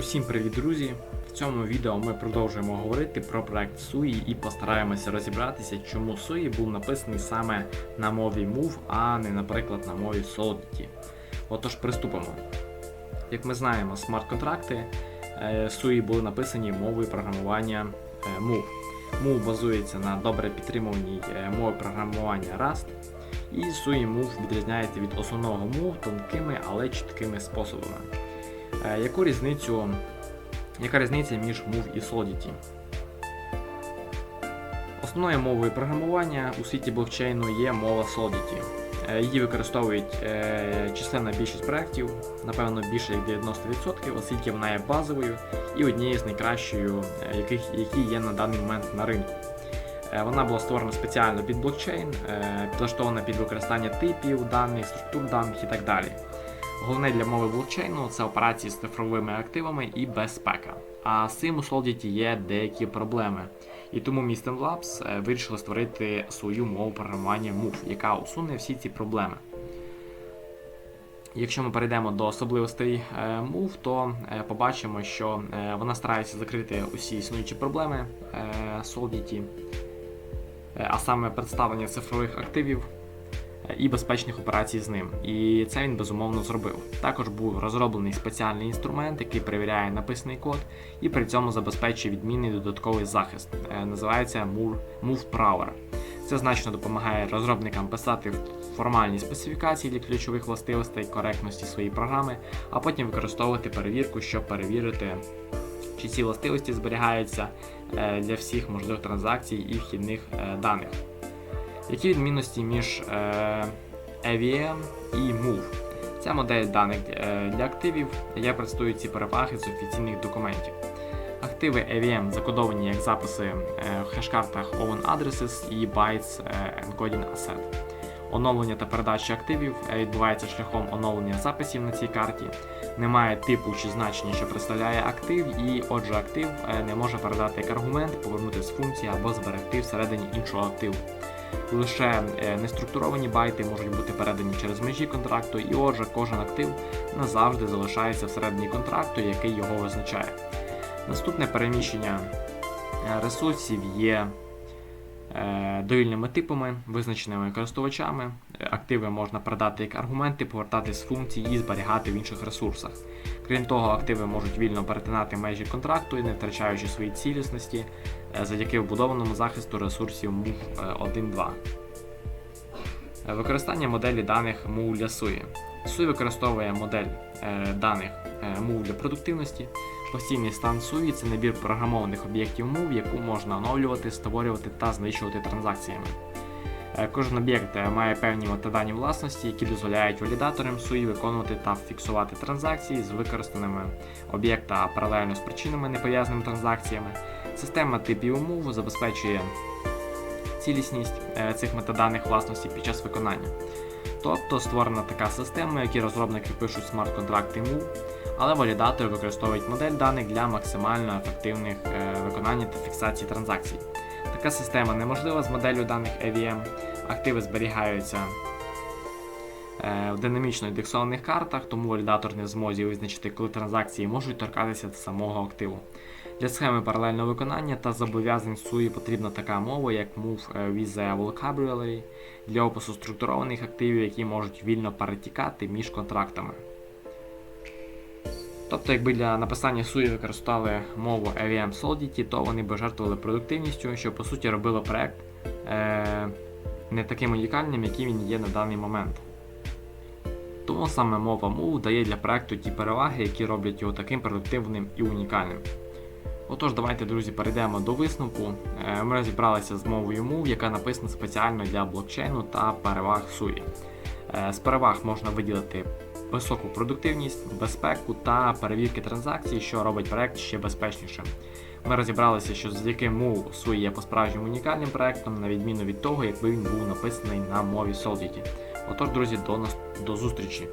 Усім привіт, друзі! В цьому відео ми продовжуємо говорити про проект SUI і постараємося розібратися, чому SUI був написаний саме на мові Move, а не, наприклад, на мові Solidity. Отож, приступимо. Як ми знаємо, смарт-контракти е, SUI були написані мовою програмування е, Move. Move базується на добре підтримуваній е, мові програмування Rust. І SUI Move відрізняється від основного Move тонкими, але чіткими способами. Е, Яку різницю, яка різниця між Move і Solidity? Основною мовою програмування у світі блокчейну є мова Solidity. Е, Її використовують е, численна більшість проєктів, напевно більше як 90%, оскільки вона є базовою і однією з найкращою, яких, які є на даний момент на ринку. Вона була створена спеціально під блокчейн, підлаштована під використання типів даних, структур даних і так далі. Головне для мови блокчейну це операції з цифровими активами і безпека. А з цим у Solidity є деякі проблеми. І тому Misten Labs е, вирішили створити свою мову програмування Move, яка усуне всі ці проблеми. Якщо ми перейдемо до особливостей е, Move, то е, побачимо, що вона старається закрити усі існуючі проблеми Solidity, а саме представлення цифрових активів і безпечних операцій з ним. І це він безумовно зробив. Також був розроблений спеціальний інструмент, який перевіряє написаний код і при цьому забезпечує відмінний додатковий захист. Е, Називається Move Power. Це значно допомагає розробникам писати формальні специфікації для ключових властивостей коректності своєї програми, а потім використовувати перевірку, щоб перевірити, чи ці властивості зберігаються е, для всіх можливих транзакцій і вхідних е, даних. Які відмінності між е, AVM і Move? Ця модель даних е, для активів я представую ці переваги з офіційних документів. Активи AVM закодовані як записи е, в хеш-картах Owen Addresses і Bytes е, Encoding Asset. Оновлення та передача активів відбувається шляхом оновлення записів на цій карті. Немає типу чи значення, що представляє актив, і отже, актив не може передати як аргумент, повернути з функції або зберегти всередині іншого активу. Лише е, неструктуровані байти можуть бути передані через межі контракту, і отже, кожен актив назавжди залишається всередині контракту, який його визначає. Наступне переміщення е, ресурсів є довільними типами, визначеними користувачами. Е, Активи можна передати як аргументи, повертати з функцій і зберігати в інших ресурсах. Крім того, активи можуть вільно перетинати межі контракту і не втрачаючи свої цілісності е, завдяки вбудованому захисту ресурсів MOVE 1.2. Е, Використання моделі даних MOVE для SUI. SUI використовує модель е, даних е, MOVE для продуктивності. Постійний стан SUI – це набір програмованих об'єктів MOVE, яку можна оновлювати, створювати та знищувати транзакціями. Е, Кожен об'єкт е, має певні метадані власності, які дозволяють валідаторам SUI виконувати та фіксувати транзакції з використаними об'єкта паралельно з причинами непов'язаними транзакціями. Система типів MOVE забезпечує цілісність е, цих метаданих власностей під час виконання. Тобто створена така система, які розробники пишуть смарт-контракти MOVE, але валідатори використовують модель даних для максимально ефективних е, виконання та фіксації транзакцій. Така система неможлива з моделлю даних AVM. Активи зберігаються е, в динамічно індексованих картах, тому валідатор не в змозі визначити, коли транзакції можуть торкатися до самого активу. Для схеми паралельного виконання та зобов'язань SUI потрібна така мова, як Move е, with the Vocabulary для опису структурованих активів, які можуть вільно перетікати між контрактами. Тобто, якби для написання SUI використали мову AVM Solidity, то вони б жертвували продуктивністю, що по суті робило проект е, не таким унікальним, яким він є на даний момент. Тому саме мова Move дає для проекту ті переваги, які роблять його таким продуктивним і унікальним. Отож, давайте, друзі, перейдемо до висновку. Е, Ми розібралися з мовою Move, яка написана спеціально для блокчейну та переваг SUI. Е, З переваг можна виділити високу продуктивність, безпеку та перевірки транзакцій, що робить проект ще безпечнішим. Ми розібралися, що завдяки Move SUI є по-справжньому унікальним проектом, на відміну від того, якби він був написаний на мові Solidity. Отож, друзі, до, нас... до зустрічі!